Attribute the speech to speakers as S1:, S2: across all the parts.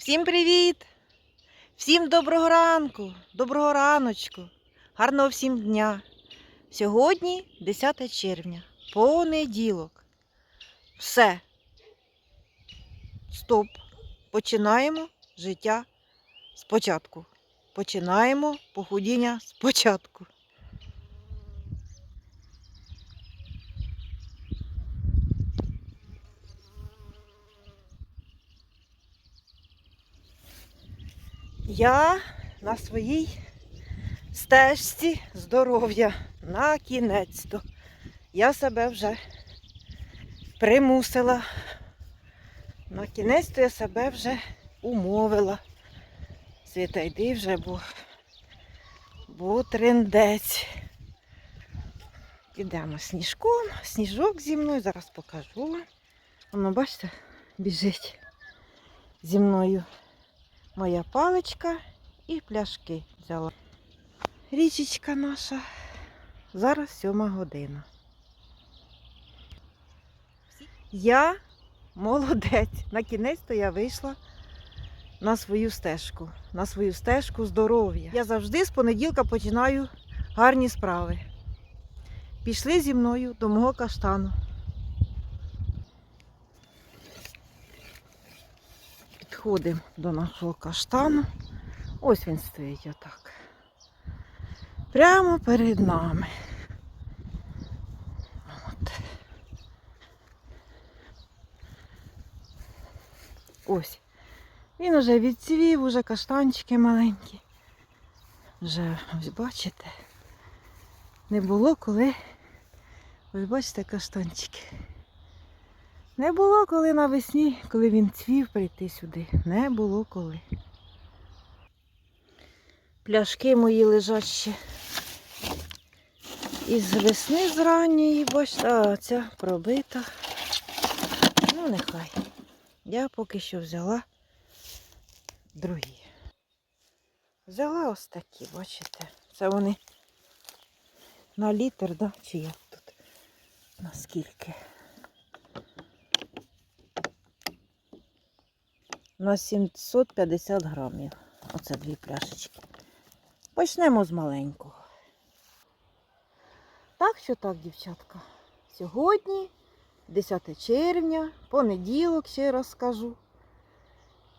S1: Всім привіт! Всім доброго ранку, доброго раночку, гарного всім дня. Сьогодні 10 червня, понеділок. Все. Стоп. Починаємо життя спочатку. Починаємо похудіння спочатку. Я на своїй стежці здоров'я на кінець-то. Я себе вже примусила. На кінець-то я себе вже умовила. Світа, йди вже, бо, бо трендець. Ідемо сніжком, сніжок зі мною, зараз покажу. Воно, бачите, біжить зі мною моя паличка і пляшки взяла. Річечка наша. Зараз сьома година. Я молодець. На кінець-то я вийшла на свою стежку. На свою стежку здоров'я. Я завжди з понеділка починаю гарні справи. Пішли зі мною до мого каштану. Підходимо до нашого каштану. Ось він стоїть отак. Прямо перед нами. От. Ось. Він уже відцвів, уже каштанчики маленькі. Вже, ось бачите, не було коли. Ось бачите каштанчики. Не було коли навесні, коли він цвів прийти сюди. Не було коли. Пляшки мої лежать ще із весни з ранньої, бачите, а ця пробита. Ну, нехай. Я поки що взяла другі. Взяла ось такі, бачите. Це вони на літр, да? чи як тут? Наскільки? На 750 грамів. Оце дві пляшечки. Почнемо з маленького. Так що так, дівчатка. Сьогодні, 10 червня, понеділок, ще раз скажу,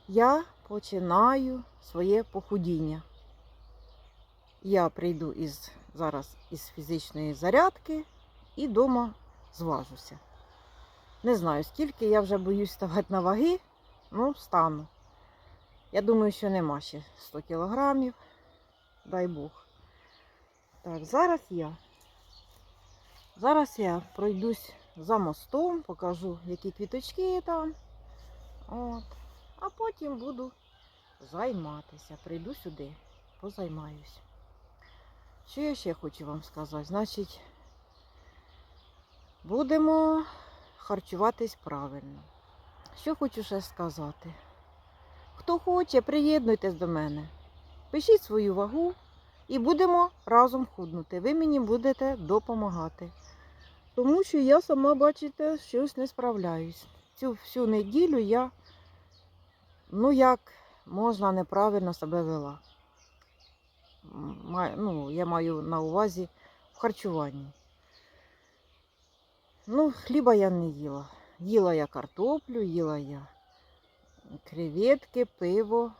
S1: я починаю своє похудіння. Я прийду із, зараз із фізичної зарядки і вдома зважуся. Не знаю, скільки я вже боюсь ставати на ваги, ну, стану. Я думаю, що нема ще 100 кілограмів. Дай Бог. Так, зараз я. Зараз я пройдусь за мостом, покажу, які квіточки там. От. А потім буду займатися. Прийду сюди, позаймаюсь. Що я ще хочу вам сказати? Значить, будемо харчуватись правильно. Що хочу ще сказати? Хто хоче, приєднуйтесь до мене. Пишіть свою вагу і будемо разом худнути. Ви мені будете допомагати. Тому що я сама, бачите, щось не справляюсь. Цю всю неділю я, ну як можна неправильно себе вела. Ма- Ну, я маю на увазі в харчуванні. Ну, хліба я не їла. Їла я картоплю, їла я креветки, пиво,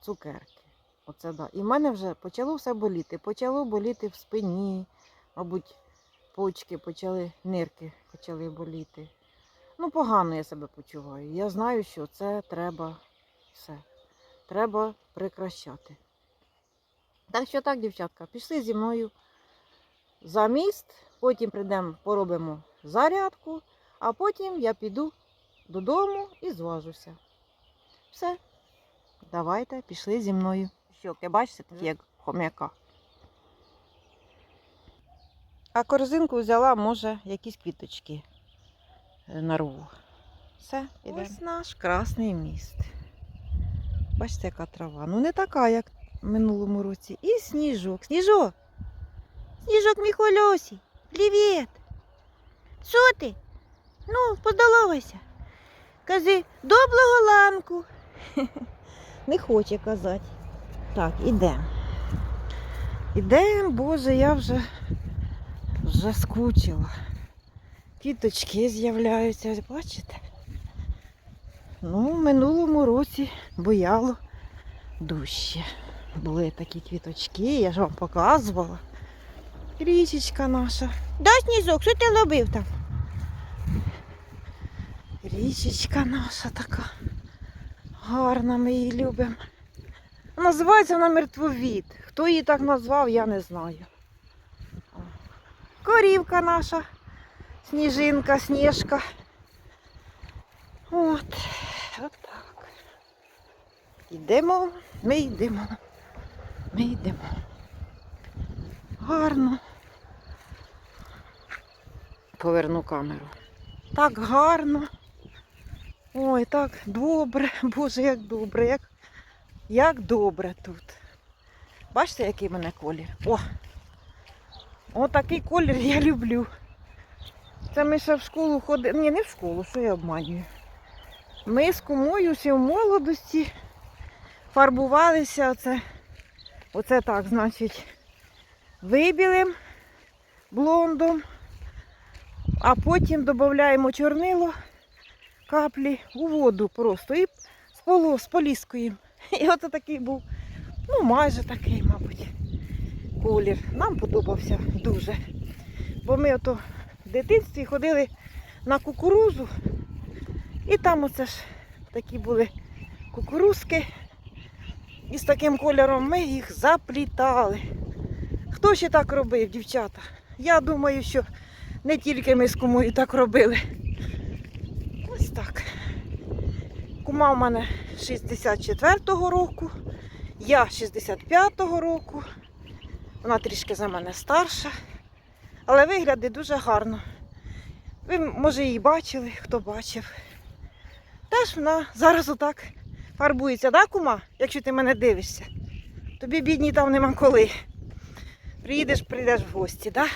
S1: цукерки. Оце да. І в мене вже почало все боліти. Почало боліти в спині, мабуть, почки почали, нирки почали боліти. Ну, погано я себе почуваю. Я знаю, що це треба все. Треба прекращати. Так що так, дівчатка, пішли зі мною за міст, потім прийдемо, поробимо зарядку, а потім я піду додому і зважуся. Все. Давайте, пішли зі мною. Щоки, бачите, такі як хом'яка. А корзинку взяла, може, якісь квіточки е, нарву. Все, підемо. Ось наш красний міст. Бачите, яка трава. Ну не така, як в минулому році. І сніжок. Сніжок! Сніжок мій хвильосій. Привіт! Що ти? Ну, поздоровайся. Кажи, доброго ланку. не хоче казати. Так, ідемо. Ідемо, боже, я вже, вже скучила. Квіточки з'являються, бачите? Ну, в минулому році бояло дужче. Були такі квіточки, я ж вам показувала. Річечка наша. Да, сніжок, що ти робив там? Річечка наша така. Гарна, ми її любимо. Називається вона мертвовід. Хто її так назвав, я не знаю. Корівка наша, сніжинка, сніжка. От, от так. Йдемо, ми йдемо. Ми йдемо. Гарно. Поверну камеру. Так гарно. Ой, так добре, Боже, як добре, як, як добре тут. Бачите, який в мене колір? О! О, такий колір я люблю. Це ми ще в школу ходили. Ні, не в школу, що я обманюю. Ми з кумою ще в молодості фарбувалися. Оце, оце так, значить, вибілим блондом, а потім додаємо чорнило каплі у воду просто і з поліскою. І от такий був, ну майже такий, мабуть, колір. Нам подобався дуже. Бо ми ото в дитинстві ходили на кукурузу, і там оце ж такі були кукурузки. І з таким кольором ми їх заплітали. Хто ще так робив, дівчата? Я думаю, що не тільки ми з кумою так робили. Так. Кума в мене 64-го року, я 65-го року. Вона трішки за мене старша, але виглядає дуже гарно. Ви, може, її бачили, хто бачив. Теж вона зараз отак фарбується, да, кума? Якщо ти мене дивишся. Тобі бідній там нема коли. Приїдеш, прийдеш в гості, да?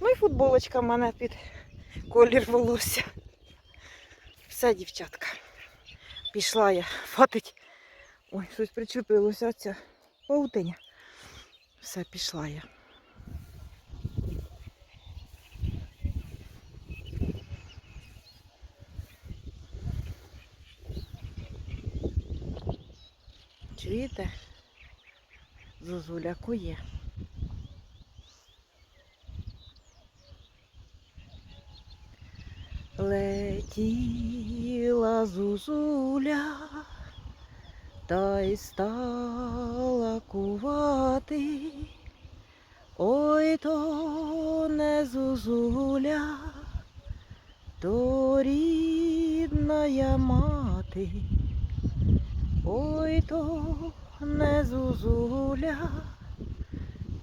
S1: Ну і футболочка в мене під колір волосся. Все, дівчатка. Пішла я. Хватить. Ой, щось причепилося ця паутиня. Все, пішла я. Чуєте? Зозуля кує. Летіла зузуля, та й стала кувати. Ой, то не зузуля, то рідна мати. Ой, то не зузуля,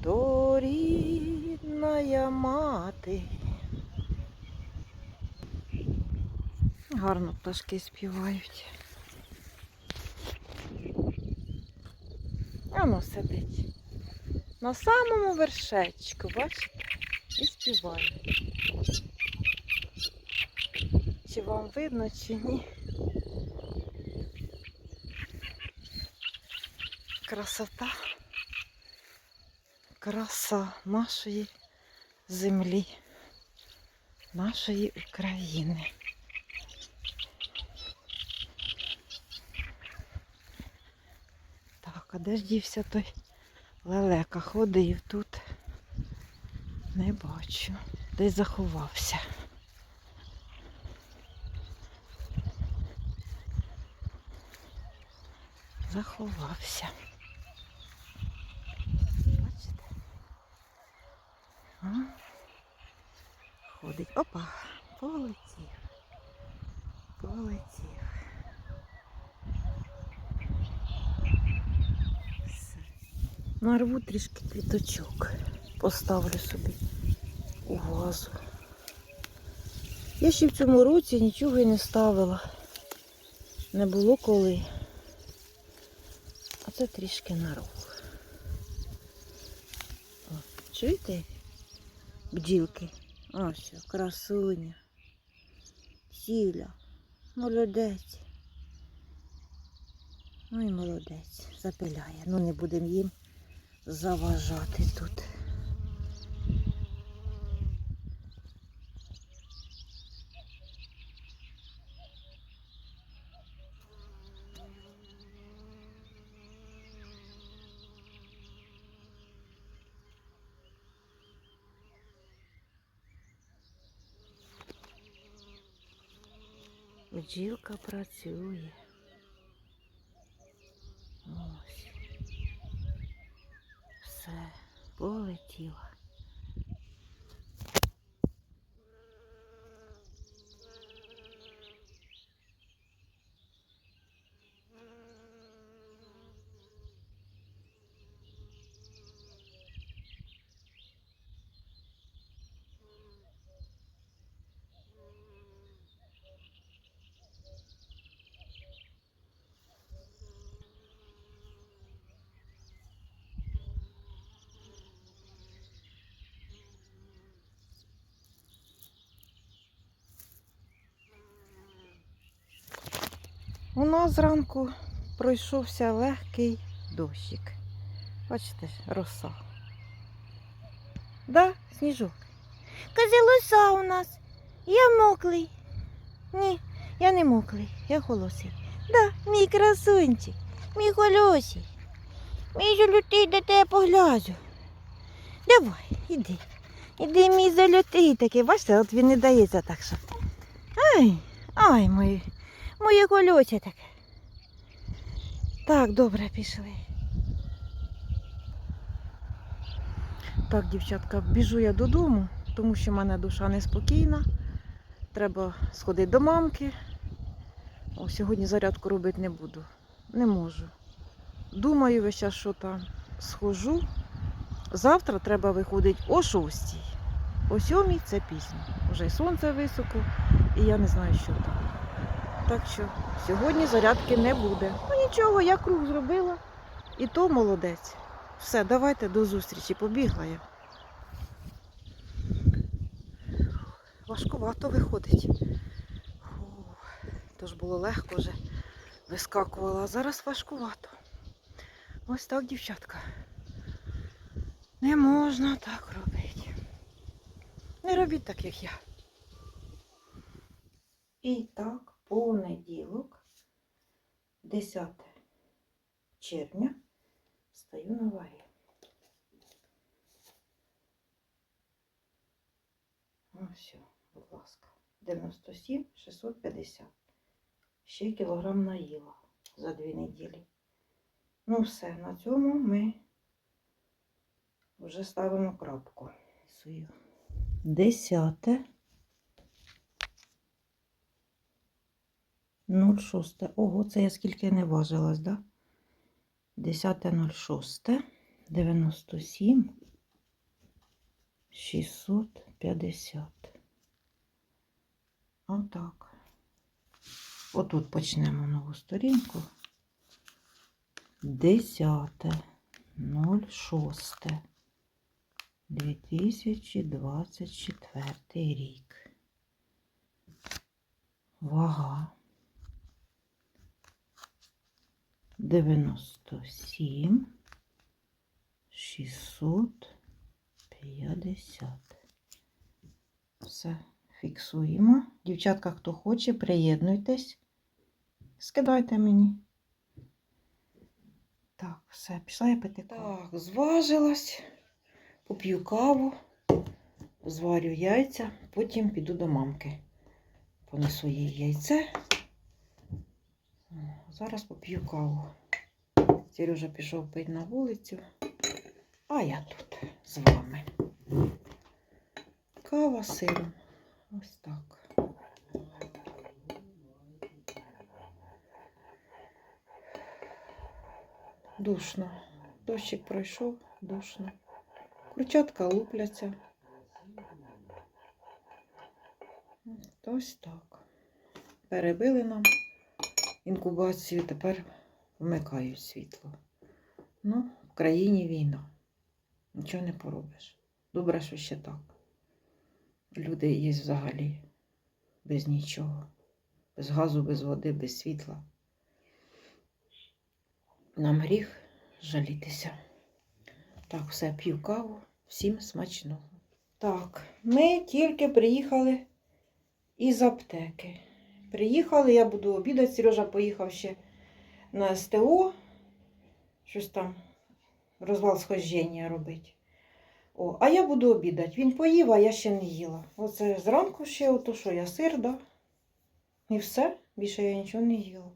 S1: то рідна мати. Гарно пташки співають. Воно сидить. На самому вершечку, бачите? І співає. Чи вам видно, чи ні? Красота. Краса нашої землі, нашої України. А де ж дівся той лелека? Ходив тут. Не бачу. Десь заховався. Заховався. Бачите? А? Ходить. Опа, полетів. Полетів. Все. Нарву трішки квіточок. Поставлю собі у вазу. Я ще в цьому році нічого і не ставила. Не було коли. А це трішки нарву. Чуєте? Бджілки. Ось, красуня. Сіля. Молодець. Ну і молодець, запиляє. Ну не будемо їм заважати тут. Бджілка працює. Ось. Все, полетіла. У нас зранку пройшовся легкий дощик. Бачите, роса. Да, сніжок. Каже, у нас. Я моклий. Ні, я не моклий, я холосий. Да, мій красунчик, мій холосий. Мій золотий, де тебе поглязю. Давай, іди. Іди, мій золотий такий. Бачите, от він не дається так, що. Ай, ай, мої. Моє колюче таке. Так, добре, пішли. Так, дівчатка, біжу я додому, тому що в мене душа неспокійна. Треба сходити до мамки. О, сьогодні зарядку робити не буду. Не можу. Думаю весь час, що там схожу. Завтра треба виходити о 6. О 7 це пізно. Вже сонце високо, і я не знаю, що там. Так що сьогодні зарядки не буде. Ну нічого, я круг зробила. І то молодець. Все, давайте до зустрічі. Побігла я. Важкувато виходить. Фу, то ж було легко вже вискакувала, а зараз важкувато. Ось так, дівчатка. Не можна так робити. Не робіть так, як я. І так, понеділок, 10 червня, стаю на ваги. Ось, будь ласка, 97 650. Ще кілограм наїла за дві неділі. Ну все, на цьому ми вже ставимо крапку. Десяте. 0,6. Ого, це я скільки не важилась, да? 10.06. 97. 650. Отак. Отут почнемо нову сторінку. 10.06. 2024 рік. Вага. 97 650. Все, фіксуємо. Дівчатка, хто хоче, приєднуйтесь. Скидайте мені. Так, все, пішла я пити. Так, зважилась, поп'ю каву, зварю яйця, потім піду до мамки. Понесу їй яйце. Зараз поп'ю каву. Сережа пішов пити на вулицю, а я тут з вами. Кава сиром. Ось так. Душно. Дощик пройшов, душно. Курчатка лупляться. Ось так. Перебили нам інкубацію, тепер вмикають світло. Ну, в країні війна. Нічого не поробиш. Добре, що ще так. Люди є взагалі без нічого. Без газу, без води, без світла. нам гріх жалітися. Так, все, п'ю каву. Всім смачного. Так, ми тільки приїхали із аптеки. Приїхали, я буду обідати. Сережа поїхав ще на СТО. Щось там розвал схождення робить. О, а я буду обідати. Він поїв, а я ще не їла. Оце зранку ще, ото що я сир, да? І все. Більше я нічого не їла.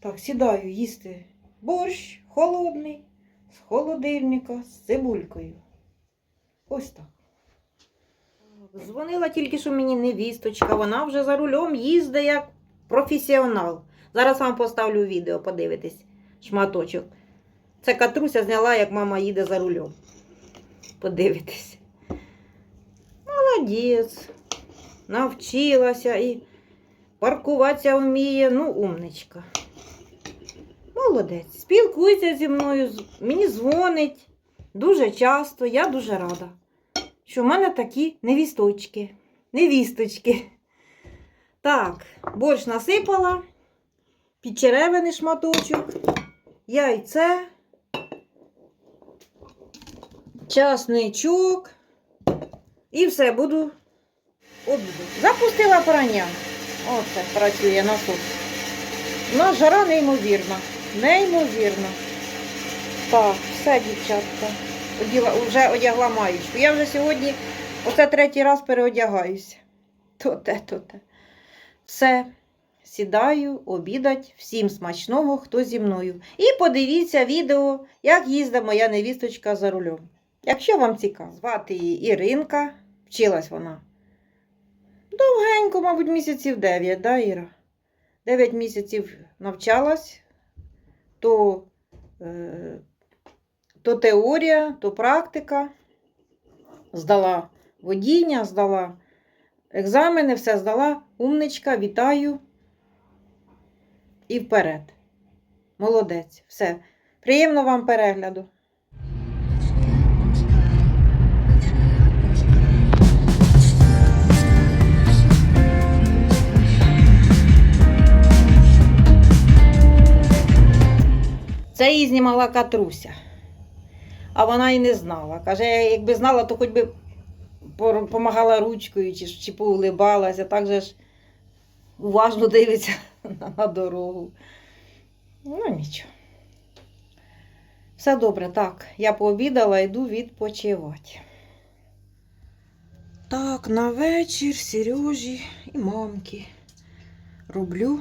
S1: Так, сідаю їсти борщ холодний, з холодильника, з цибулькою. Ось так. Дзвонила тільки що мені невісточка, вона вже за рулем їздить як професіонал. Зараз вам поставлю відео, подивитись, шматочок. Це Катруся зняла, як мама їде за рулем. Подивитись. Молодець. Навчилася і паркуватися вміє, ну, умничка. Молодець. Спілкується зі мною, мені дзвонить дуже часто, я дуже рада, що в мене такі невісточки. Невісточки. Так, борщ насипала, підчеревини шматочок, яйце, часничок. І все, буду обідати. Запустила прання. Оце працює насос. У нас жара неймовірна. Неймовірна. Так, все, дівчатка. Оділа, вже одягла маєчку. Я вже сьогодні, оце третій раз переодягаюся. То те, то те. Все. Сідаю, обідать. Всім смачного, хто зі мною. І подивіться відео, як їздить моя невісточка за рулем. Якщо вам цікаво, звати її Іринка, вчилась вона. Довгенько, мабуть, місяців 9, да, Іра? 9 місяців навчалась, то, е, то теорія, то практика. Здала водіння, здала екзамени, все здала. Умничка, вітаю. І вперед. Молодець. Все. Приємно вам перегляду. Це її знімала Катруся. А вона і не знала. Каже, якби знала, то хоч би помагала ручкою чи, чи поулибалася, так же ж уважно дивиться на дорогу. Ну, нічого. Все добре, так. Я пообідала, йду відпочивати. Так, на вечір Сережі і мамки роблю,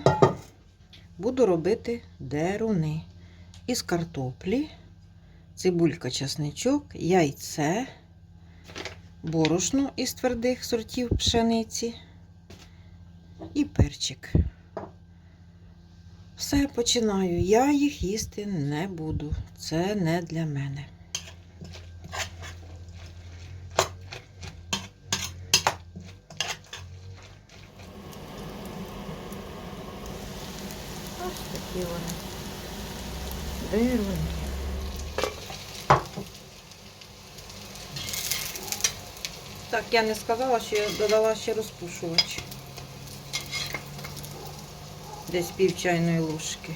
S1: буду робити деруни із картоплі, цибулька, часничок, яйце, борошно із твердих сортів пшениці і перчик. Все починаю. Я їх їсти не буду. Це не для мене. Ось такі вони. Деруни. Так, я не сказала, що я додала ще розпушувач. Десь пів чайної ложки.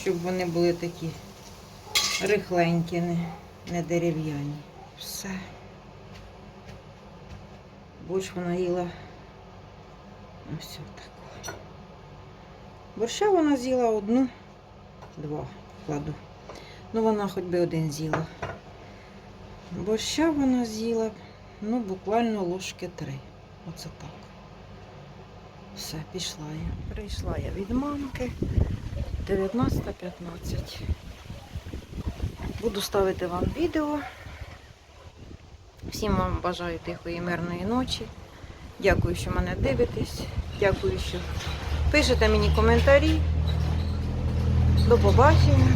S1: Щоб вони були такі рихленькі, не, не дерев'яні. Все. Борщ вона їла ось так. Борща вона з'їла одну, два кладу. Ну, вона хоч би один з'їла. Борща вона з'їла, ну, буквально ложки три. Оце так. Все, пішла я. Прийшла я від мамки 19.15. Буду ставити вам відео. Всім вам бажаю тихої мирної ночі. Дякую, що мене дивитесь. Дякую, що пишете мені коментарі. До побачення,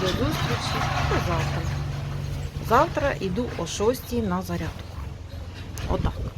S1: до зустрічі до завтра. Завтра йду о 6 на зарядку. Отак.